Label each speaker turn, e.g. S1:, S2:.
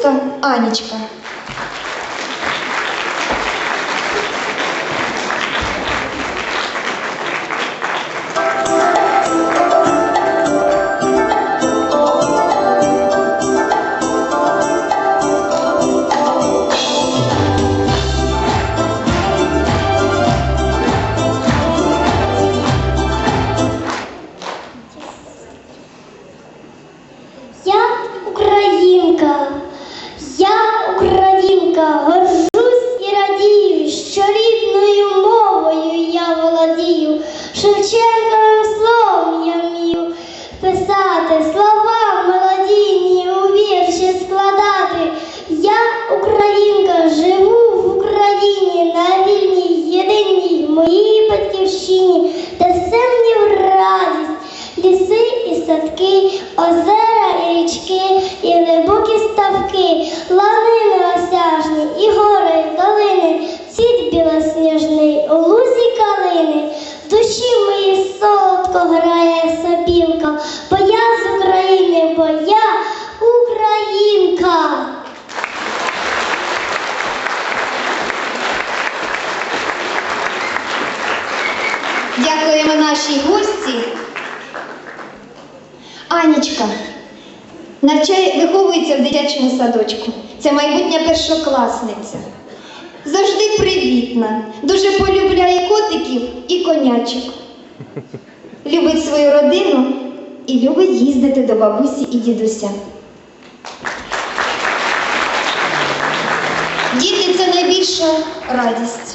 S1: Гуська Анічка.
S2: Я українка, я українка, горжусь і радію, що рідною мовою я володію, Шевченковим словом я вмію писати слова мелодійні у вірші складати. Я українка, живу в Україні на вільній, єдиній моїй батьківщині, де мені в радість, ліси і садки, озера і річки, і глибокі ставки, ланини осяжні, і гори, і долини, цвіт білосніжний, у лузі калини, в душі моїй солодко грає сопілка, бо я з України, бо я українка.
S1: Дякуємо нашій гості. Анічка навчає, виховується в дитячому садочку. Це майбутня першокласниця. Завжди привітна, дуже полюбляє котиків і конячок. Любить свою родину і любить їздити до бабусі і дідуся. Діти це найбільша радість.